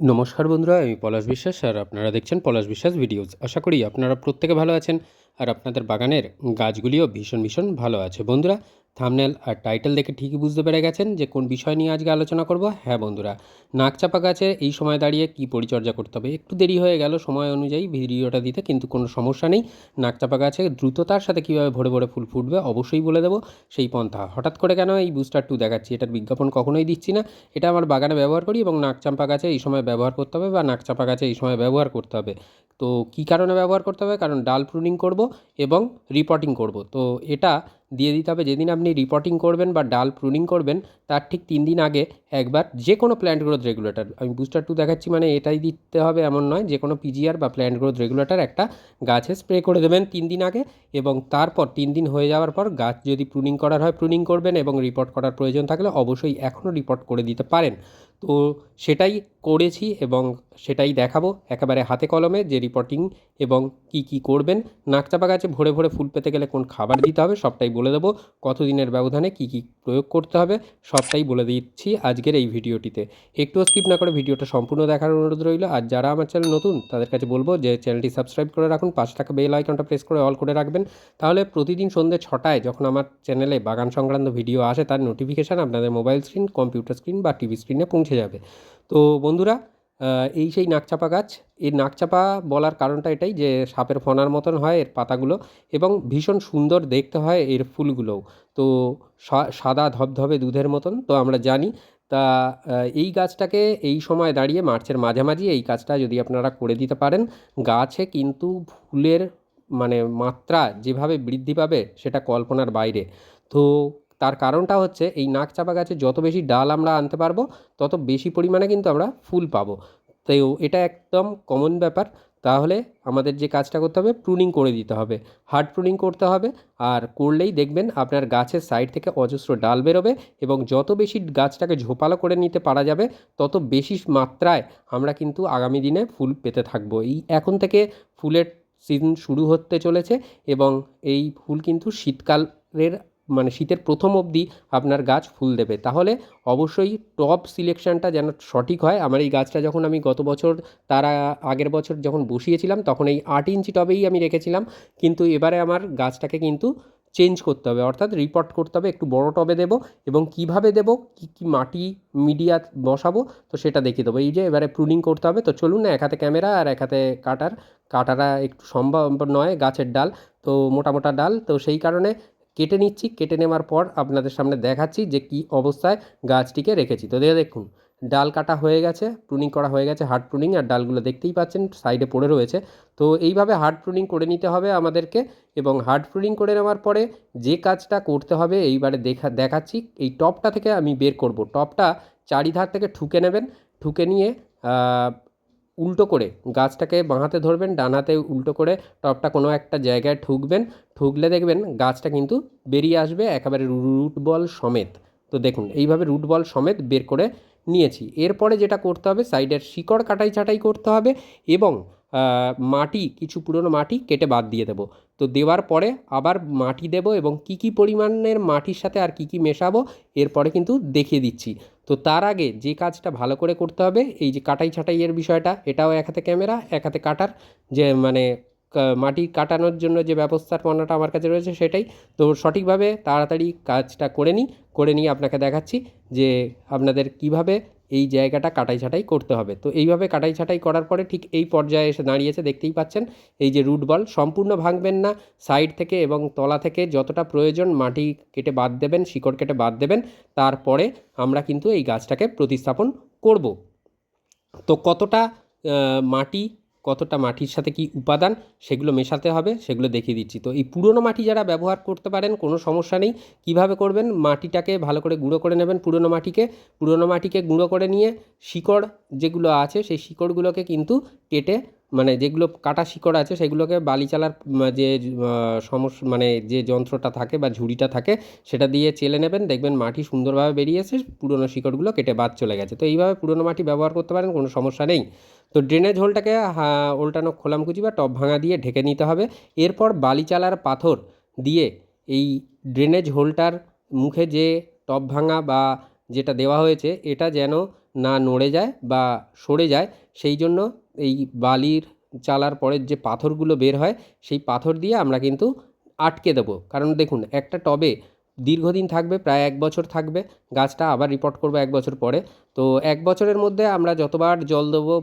নমস্কার বন্ধুরা, আমি পলাশ বিশ্বাস আর আপনারা দেখছেন পলাশ বিশ্বাস ভিডিওস। আশা করি আপনারা প্রত্যেকে ভালো আছেন আর আপনাদের বাগানের গাছগুলিও ভীষণ ভীষণ ভালো আছে। বন্ধুরা থামনেল আর টাইটেল দেখে ঠিকই বুঝতে পেরে গেছেন যে কোন বিষয় নিয়ে আজকে আলোচনা করব। হ্যাঁ বন্ধুরা নাকচাপা গাছে এই সময় দাঁড়িয়ে কি পরিচর্যা করতে হবে? একটু দেরি হয়ে গেল সময় অনুযায়ী ভিডিওটা দিতে, কিন্তু কোনো সমস্যা নেই। নাকচাপা গাছে দ্রুততার সাথে কীভাবে ভরে ভরে ফুল ফুটবে অবশ্যই বলে দেবো সেই পন্থা। হঠাৎ করে কেন এই বুস্টার টু দেখাচ্ছি? এটার বিজ্ঞাপন কখনোই দিচ্ছি না। এটা আমার বাগানে ব্যবহার করি এবং নাকচাম্পা গাছে এই সময় ব্যবহার করতে হবে বা নাকচাপা গাছে এই সময় ব্যবহার করতে হবে। তো কী কারণে ব্যবহার করতে হবে? কারণ ডাল প্রুনিং করব এবং রিপোর্টিং করব। তো এটা দিয়ে দিতে হবে। যেদিন আপনি রিপোর্টিং করবেন বা ডাল প্রুনিং করবেন, তার ঠিক তিন দিন আগে একবার যে কোনো প্ল্যান্ট গ্রোথ রেগুলেটর আমি বুস্টার টু দেখাচ্ছি মানে এটাই দিতে হবে এমন নয় যে কোনো পিজিআর বা প্ল্যান্ট গ্রোথ রেগুলেটর একটা গাছে স্প্রে করে দেবেন তিন দিন আগে এবং তারপর তিন দিন হয়ে যাওয়ার পর গাছ যদি প্রুনিং করার হয় প্রুনিং করবেন এবং রিপোর্ট করার প্রয়োজন থাকলে অবশ্যই এখনও রিপোর্ট করে দিতে পারেন। তো সেটাই করেছি এবং সেটাই দেখাবো। একেবারে হাতে কলমে যে রিপোর্টিং এবং কি কি করবেন। নাকচাপা গাছে ভরে ভরে ফুল পেতে গেলে কোন খাবার দিতে হবে সবটাই বলে দেবো। কত দিনের ব্যবধানে কি কি প্রয়োগ করতে হবে সবটাই বলে দিচ্ছি আজকের এই ভিডিওটিতে। একটুও স্কিপ না করে ভিডিওটা সম্পূর্ণ দেখার অনুরোধ রইল। আর যারা আমার চ্যানেল নতুন, তাদের কাছে বলব যে চ্যানেলটি সাবস্ক্রাইব করে রাখুন পাঁচ টাকা বেল আইকনটা প্রেস করে অল করে রাখবেন। তাহলে প্রতিদিন সন্ধ্যে ছটায় যখন আমার চ্যানেলে বাগান সংক্রান্ত ভিডিও আসে, তার নোটিফিকেশান আপনাদের মোবাইল স্ক্রিন কম্পিউটার স্ক্রিন বা টিভি স্ক্রিনে পৌঁছে যাবে। তো বন্ধুরা এই সেই নাকচাপা গাছ, এই নাকচাপা বলার কারণটা এটাই যে সাপের ফনার মতন হয় এর পাতাগুলো এবং ভীষণ সুন্দর দেখতে হয় এর ফুলগুলোও। তো সাদা ধবধবে দুধের মতন, তো আমরা জানি। তা এই গাছটাকে এই সময় দাঁড়িয়ে মার্চের মাঝামাঝি এই কাজটা যদি আপনারা করে দিতে পারেন, গাছে কিন্তু ফুলের মানে মাত্রা যেভাবে বৃদ্ধি পাবে সেটা কল্পনার বাইরে। তো তার কারণটা হচ্ছে এই নাক চাপা গাছে যত বেশি ডাল আমরা আনতে পারব, তত বেশি পরিমাণে কিন্তু আমরা ফুল পাবো। তো এটা একদম কমন ব্যাপার। তাহলে আমাদের যে কাজটা করতে হবে প্রুনিং করে দিতে হবে। হার্ড প্রুনিং করতে হবে আর করলেই দেখবেন আপনার গাছের সাইড থেকে অজস্র ডাল বেরোবে এবং যত বেশি গাছটাকে ঝোপালো করে নিতে পারা যাবে, তত বেশি মাত্রায় আমরা কিন্তু আগামী দিনে ফুল পেতে থাকব। এই এখন থেকে ফুলের সিজন শুরু হতে চলেছে এবং এই ফুল কিন্তু শীতকালের মানে শীতের প্রথম অবধি আপনার গাছ ফুল দেবে। তাহলে অবশ্যই টপ সিলেকশানটা যেন সঠিক হয়। আমার এই গাছটা যখন আমি গত বছর, তার আগের বছর যখন বসিয়েছিলাম, তখন এই আট ইঞ্চি টবেই আমি রেখেছিলাম। কিন্তু এবারে আমার গাছটাকে কিন্তু চেঞ্জ করতে হবে। অর্থাৎ রিপোর্ট করতে হবে, একটু বড় টবে দেবো এবং কীভাবে দেবো, কী কী মাটি মিডিয়া বসাবো, তো সেটা দেখিয়ে দেবো। এই যে এবারে প্রুনিং করতে হবে। তো চলুন না, এক হাতে ক্যামেরা আর এক হাতে কাটার কাটারা একটু সম্ভব নয়, গাছের ডাল। তো মোটা মোটা ডাল। তো সেই কারণে কেটে নিচ্ছি, কেটে নেওয়ার পর আপনাদের সামনে দেখাচ্ছি যে কি অবস্থায় গাছটিকে রেখেছি। তো দেখে দেখুন, ডাল কাটা হয়ে গেছে প্রুনিং করা হয়ে গেছে হার্ড প্রুনিং আর ডালগুলো দেখতেই পাচ্ছেন সাইডে পড়ে রয়েছে। তো এইভাবে হার্ড প্রুনিং করে নিতে হবে আমাদেরকে, এবং হার্ড প্রুনিং করে নেওয়ার পরে যে কাজটা করতে হবে, এইবারে দেখা দেখাচ্ছি। এই টপটা থেকে আমি বের করব। টপটা চারিধার থেকে ঠুকে নেবেন, ঠুকে নিয়ে উল্টো করে গাছটাকে বাঁহাতে ধরবেন, ডানাতে উল্টো করে টপটা কোনো একটা জায়গায় ঠুকবেন, ঠুকলে দেখবেন গাছটা কিন্তু বেরিয়ে আসবে একেবারে রুট বল সমেত। তো দেখুন, এইভাবে রুট বল সমেত বের করে নিয়েছি। এরপরে যেটা করতে হবে, সাইডের শিকড় কাটাই ছাটাই করতে হবে এবং মাটি, কিছু পুরনো মাটি কেটে বাদ দিয়ে দেবো। তো দেওয়ার পরে আবার মাটি দেব এবং কি কি পরিমাণের মাটির সাথে আর কি কি মেশাবো, এরপরে কিন্তু দেখিয়ে দিচ্ছি। তো তার আগে যে কাজটা ভালো করে করতে হবে, এই যে কাটাই ছাটাইয়ের বিষয়টা, এটাও এক হাতে ক্যামেরা, এক হাতে কাটার, যে মানে মাটি কাটানোর জন্য যে ব্যবস্থাপনাটা আমার কাছে রয়েছে সেটাই। তো সঠিকভাবে তাড়াতাড়ি কাজটা করে নিই, করে নিয়ে আপনাকে দেখাচ্ছি যে আপনাদের কীভাবে এই জায়গাটা কাটাই ছাটাই করতে হবে। তো এইভাবে কাটাই ছাটাই করার পরে ঠিক এই পর্যায়ে এসে দাঁড়িয়েছে, দেখতেই পাচ্ছেন, এই যে রুট বল সম্পূর্ণ ভাঙবেন না সাইড থেকে এবং তলা থেকে যতটা প্রয়োজন মাটি কেটে বাদ দেবেন, শিকড় কেটে বাদ দেবেন, তারপরে আমরা কিন্তু এই গাছটাকে প্রতিস্থাপন করব। তো কতটা মাটি কতটা মাটির সাথে কি উপাদান, সেগুলো মেশাতে হবে, সেগুলো দেখিয়ে দিচ্ছি। তো এই পুরনো মাটি যারা ব্যবহার করতে পারেন, কোনো সমস্যা নেই। কীভাবে করবেন? মাটিটাকে ভালো করে গুঁড়ো করে নেবেন পুরনো মাটিকে। পুরনো মাটিকে গুঁড়ো করে নিয়ে শিকড় যেগুলো আছে, সেই শিকড়গুলোকে কিন্তু কেটে মানে যেগুলো কাটা শিকড় আছে, সেগুলোকে বালি চালার যে সমস্যা মানে যে যন্ত্রটা থাকে বা ঝুড়িটা থাকে, সেটা দিয়ে চেলে নেবেন। দেখবেন মাটি সুন্দরভাবে বেরিয়েছে পুরনো শিকড়গুলো কেটে বাদ চলে গেছে। তো এইভাবে পুরনো মাটি ব্যবহার করতে পারেন, কোনো সমস্যা নেই। তো ড্রেনেজ হোলটাকে উল্টানো খোলামকুচি বা টপ ভাঙা দিয়ে ঢেকে নিতে হবে। এরপর বালি চালার পাথর দিয়ে এই ড্রেনেজ হোলটার মুখে যে টপ ভাঙা বা যেটা দেওয়া হয়েছে, এটা যেন না নড়ে যায় বা সরে যায়, সেই জন্য এই বালির চালার পরের যে পাথরগুলো বের হয়, সেই পাথর দিয়ে আমরা কিন্তু আটকে দেবো। কারণ দেখুন, একটা টবে দীর্ঘদিন থাকবে, প্রায় এক বছর থাকবে। গাছটা আবার রিপোর্ট করবে এক বছর পরে। তো এক বছরের মধ্যে আমরা যতবার জল দেবো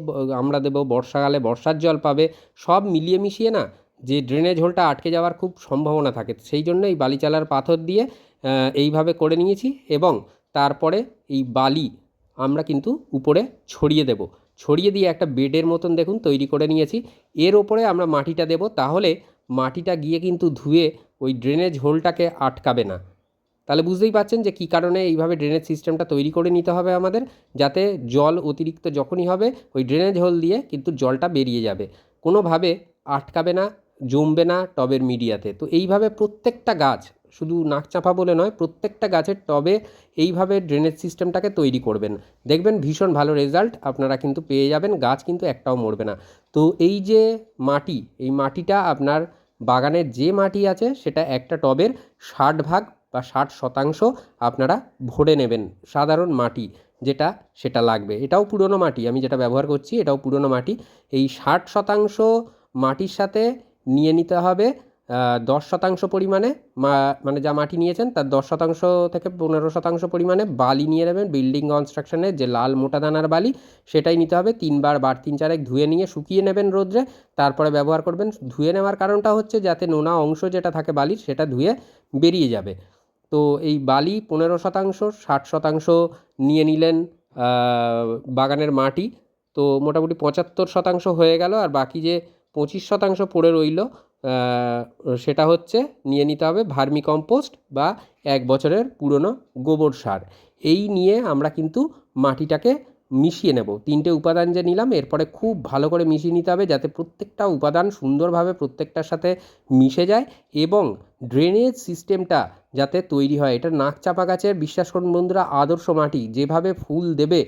আমরা দেবো, বর্ষাকালে বর্ষার জল পাবে, সব মিলিয়ে মিশিয়ে না যে ড্রেনেজ হোলটা আটকে যাওয়ার খুব সম্ভাবনা থাকে। সেই জন্য এই বালিচালার পাথর দিয়ে এইভাবে করে নিয়েছি এবং তারপরে এই বালি আমরা কিন্তু উপরে ছড়িয়ে দেব। ছড়িয়ে দিয়ে একটা বেডের মতন দেখুন তৈরি করে নিয়েছি। এর ওপরে আমরা মাটিটা দেব, তাহলে মাটিটা গিয়ে কিন্তু ধুয়ে ওই ড্রেনেজ হোলটাকে আটকাবে না। তাহলে বুঝতেই পারছেন যে কী কারণে এইভাবে ড্রেনেজ সিস্টেমটা তৈরি করে নিতে হবে আমাদের, যাতে জল অতিরিক্ত যখনই হবে, ওই ড্রেনেজ হোল দিয়ে কিন্তু জলটা বেরিয়ে যাবে। কোনোভাবে আটকাবে না, জমবে না টবের মিডিয়াতে। তো এইভাবে প্রত্যেকটা গাছ, শুধু নাকচাপা বলে নয়, প্রত্যেকটা গাছের টবে এইভাবে ড্রেনেজ সিস্টেমটাকে তৈরি করবেন। দেখবেন ভীষণ ভালো রেজাল্ট আপনারা কিন্তু পেয়ে যাবেন, গাছ কিন্তু একটাও মরবে না। তো এই যে মাটি, এই মাটিটা আপনার বাগানের যে মাটি আছে, সেটা একটা টবের ষাট ভাগ বা ষাট শতাংশ আপনারা ভরে নেবেন সাধারণ মাটি যেটা সেটা লাগবে। এটাও পুরনো মাটি, আমি যেটা ব্যবহার করছি এটাও পুরনো মাটি। এই ষাট শতাংশ মাটির সাথে নিয়ে নিতে হবে দশ শতাংশ পরিমাণে মানে যা মাটি নিয়েছেন তার দশ শতাংশ থেকে পনেরো শতাংশ পরিমাণে বালি নিয়ে নেবেন, বিল্ডিং কনস্ট্রাকশনের যে লাল মোটা দানার বালি সেটাই নিতে হবে, তিনবার বার তিন চারেক ধুয়ে নিয়ে শুকিয়ে নেবেন রোদ্রে, তারপরে ব্যবহার করবেন। ধুয়ে নেওয়ার কারণটা হচ্ছে যাতে নোনা অংশ যেটা থাকে বালির সেটা ধুয়ে বেরিয়ে যাবে। তো এই বালি পনেরো শতাংশ, ষাট শতাংশ নিয়ে নিলেন বাগানের মাটি। তো মোটামুটি পঁচাত্তর শতাংশ হয়ে গেল আর বাকি যে পঁচিশ শতাংশ পড়ে রইল সেটা হচ্ছে নিয়ে নিতে হবে ভার্মি কম্পোস্ট বা এক বছরের পুরনো গোবর সার। এই নিয়ে আমরা কিন্তু মাটিটাকে মিশিয়ে নেব। তিনটে উপাদান যে নিলাম, এরপরে খুব ভালো করে মিশিয়ে নিতে হবে যাতে প্রত্যেকটা উপাদান সুন্দরভাবে প্রত্যেকটার সাথে মিশে যায় এবং ড্রেনেজ সিস্টেমটা যাতে তৈরি হয়। এটা নাক চাপা গাছের, বিশ্বাস করুন বন্ধুরা, আদর্শ মাটি। যেভাবে ফুল দেবে,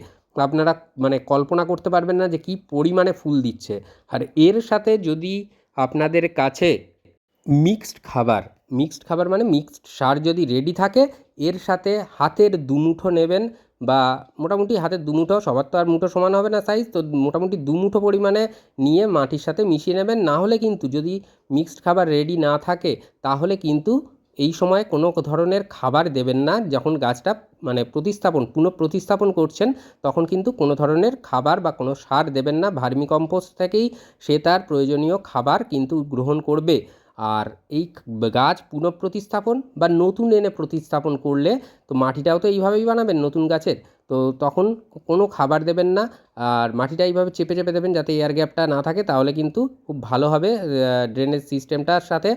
আপনারা মানে কল্পনা করতে পারবেন না যে কী পরিমাণে ফুল দিচ্ছে। আর এর সাথে যদি আপনাদের কাছে মিক্সড খাবার মিক্সড খাবার মানে মিক্সড সার যদি রেডি থাকে, এর সাথে হাতের দুমুঠো নেবেন বা মোটামুটি হাতের দুমুঠো, সবার তো আর মুঠো সমান হবে না সাইজ তো মোটামুটি দুমুঠো পরিমাণে নিয়ে মাটির সাথে মিশিয়ে নেবেন। না হলে কিন্তু যদি মিক্সড খাবার রেডি না থাকে, তাহলে কিন্তু এই সময় কোনো ধরনের খাবার দেবেন না। যখন গাছটা মানে প্রতিস্থাপন, পুনঃপ্রতিস্থাপন করছেন, তখন কিন্তু কোনো ধরনের খাবার বা কোনো সার দেবেন না। ভার্মিকম্পোস্ট থেকেই সে তার প্রয়োজনীয় খাবার কিন্তু গ্রহণ করবে। আর এই গাছ পুনঃপ্রতিস্থাপন বা নতুন এনে প্রতিস্থাপন করলে তো মাটিটাও তো এইভাবেই বানাবেন নতুন গাছের। তো তখন কোনো খাবার দেবেন না। আর মাটিটা এইভাবে চেপে চেপে দেবেন যাতে এয়ার গ্যাপটা না থাকে, তাহলে কিন্তু খুব ভালো হবে ড্রেনেজ সিস্টেমটার সাথে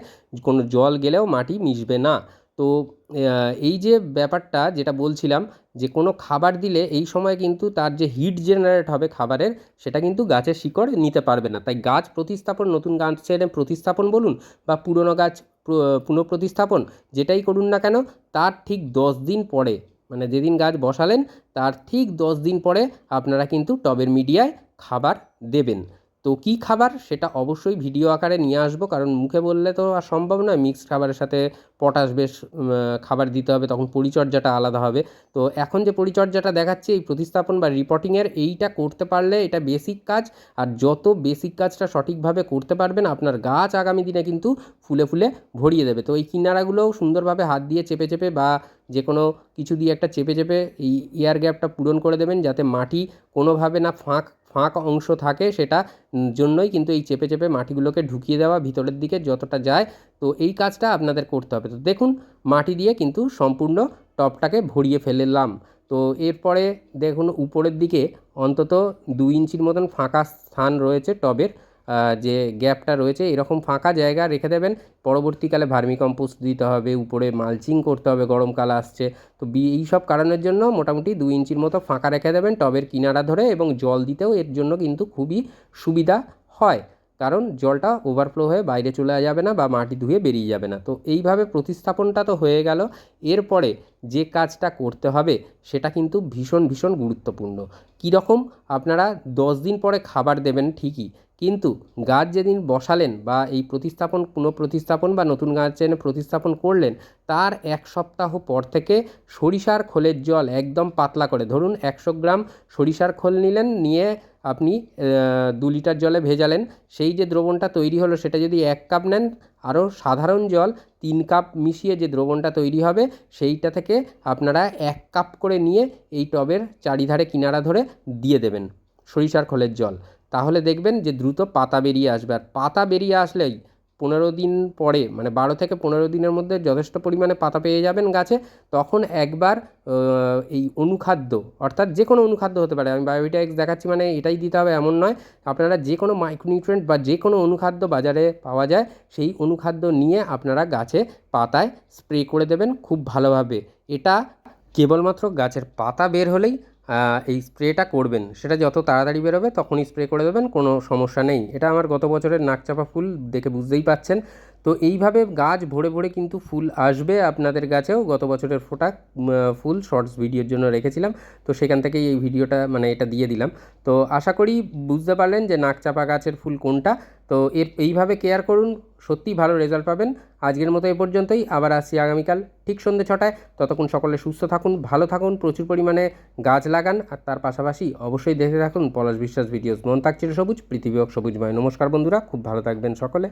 কোনো জল গেলেও মাটি মিশবে না। তো এই যে ব্যাপারটা যেটা বলছিলাম যে কোনো খাবার দিলে এই সময় কিন্তু তার যে হিট জেনারেট হবে খাবারের, সেটা কিন্তু গাছের শিকড় নিতে পারবে না। তাই গাছ প্রতিস্থাপন, নতুন গাছের প্রতিস্থাপন বলুন বা পুরনো গাছ পুনঃপ্রতিস্থাপন, যেটাই করুন না কেন, তার ঠিক দশ দিন পরে মানে যেদিন গাছ বসালেন, তার ঠিক দশ দিন পরে আপনারা কিন্তু টবের মিডিয়ায় খাবার দেবেন। তো কী খাবার সেটা অবশ্যই ভিডিও আকারে নিয়ে আসব, কারণ মুখে বললে তো আর সম্ভব নয়। মিক্সড খাবারের সাথে পটাশ বেশ খাবার দিতে হবে, তখন পরিচর্যাটা আলাদা হবে। তো এখন যে পরিচর্যাটা দেখাচ্ছি, এই প্রতিস্থাপন বা রিপোর্টিংয়ের এইটা করতে পারলে এটা বেসিক কাজ। আর যত বেসিক কাজটা সঠিকভাবে করতে পারবেন, আপনার গাছ আগামী দিনে কিন্তু ফুলে ফুলে ভরিয়ে দেবে। তো এই কিনারাগুলোও সুন্দরভাবে হাত দিয়ে চেপে চেপে বা যে কোনো কিছু দিয়ে একটা চেপে চেপে এই এয়ার গ্যাপটা পূরণ করে দেবেন, যাতে মাটি কোনোভাবে না ফাঁক ফাঁক অংশ থাকে সেটা জন্যই কিন্তু এই চেপে চেপে মাটিগুলোকে ঢুকিয়ে দেওয়া ভিতরের দিকে যতটা যায়, তো এই কাজটা আপনাদের করতে হবে। তো দেখুন, মাটি দিয়ে কিন্তু সম্পূর্ণ টপটাকে ভরিয়ে ফেলেলাম। তো এরপরে দেখুন, উপরের দিকে অন্তত দুই ইঞ্চির মতন ফাঁকা স্থান রয়েছে টবের। যে গ্যাপটা রয়েছে, এরকম ফাঁকা জায়গা রেখে দেবেন। পরবর্তীকালে ভার্মিকম্পোস্ট দিতে হবে, উপরে মালচিং করতে হবে গরমকাল আসছে। তো এই সব কারণের জন্য মোটামুটি দু ইঞ্চির মতো ফাঁকা রেখে দেবেন টবের কিনারা ধরে এবং জল দিতেও এর জন্য কিন্তু খুবই সুবিধা হয়। কারণ জলটা ওভারফ্লো হয়ে বাইরে চলে যাবে না বা মাটি ধুয়ে বেরিয়ে যাবে না। তো এইভাবে প্রতিস্থাপনটা তো হয়ে গেল। এরপরে যে কাজটা করতে হবে সেটা কিন্তু ভীষণ ভীষণ গুরুত্বপূর্ণ। কীরকম? আপনারা দশ দিন পরে খাবার দেবেন ঠিকই। কিন্তু গাছ যেদিন বসালেন বা এই প্রতিস্থাপন, পুনঃপ্রতিস্থাপন বা নতুন গাছ এনে প্রতিস্থাপন করলেন, তার এক সপ্তাহ পর থেকে সরিষার খোলের জল একদম পাতলা করে, ধরুন একশো গ্রাম সরিষার খোল নিলেন, নিয়ে আপনি দু লিটার জলে ভেজালেন, সেই যে দ্রবণটা তৈরি হলো সেটা যদি এক কাপ নেন আরও সাধারণ জল, তিন কাপ মিশিয়ে যে দ্রবণটা তৈরি হবে, সেইটা থেকে আপনারা এক কাপ করে নিয়ে এই টবের চারিধারে কিনারা ধরে দিয়ে দেবেন সরিষার খোলের জল। তাহলে দেখবেন যে দ্রুত পাতা বেরিয়ে আসবে। আর পাতা বেরিয়ে আসলেই পনেরো দিন পরে মানে বারো থেকে পনেরো দিনের মধ্যে যথেষ্ট পরিমাণে পাতা পেয়ে যাবেন গাছে, তখন একবার এই অনুখাদ্য, অর্থাৎ যে কোনো অনুখাদ্য হতে পারে, আমি বায়োভিটাক্স দেখাচ্ছি মানে এটাই দিতে হবে, এমন নয়। আপনারা যে কোনো মাইক্রোনিউট্রিয়েন্ট বা যে কোনো অনুখাদ্য বাজারে পাওয়া যায়, সেই অনুখাদ্য নিয়ে আপনারা গাছে পাতায় স্প্রে করে দেবেন খুব ভালোভাবে। এটা কেবলমাত্র গাছের পাতা বের হলেই এই স্প্রেটা করবেন। সেটা যত তাড়াতাড়ি বেরোবে তখনই স্প্রে করে দেবেন, কোনো সমস্যা নেই। এটা আমার গত বছরের নাকচাপা ফুল দেখে বুঝতেই পাচ্ছেন। তো এইভাবে গাছ ভরে ভরে কিন্তু ফুল আসবে আপনাদের গাছেও গত বছরের ফোটা ফুল, শর্টস ভিডিওর জন্য রেখেছিলাম। তো সেখান থেকেই এই ভিডিওটা মানে এটা দিয়ে দিলাম। তো আশা করি বুঝতে পারলেন যে নাকচাপা গাছের ফুল কোনটা। তো এর, এইভাবে কেয়ার করুন, সত্যিই ভালো রেজাল্ট পাবেন। আজকের মতো এ পর্যন্তই, আবার আসছি আগামীকাল ঠিক সন্ধ্যে ছটায়। ততক্ষণ সকলে সুস্থ থাকুন, ভালো থাকুন, প্রচুর পরিমাণে গাছ লাগান, আর তার পাশাপাশি অবশ্যই দেখে রাখুন পলাশ বিশ্বাস ভিডিওস। মন থাকছিল সবুজ, পৃথিবী সবুজময়। নমস্কার বন্ধুরা, খুব ভালো থাকবেন সকলে।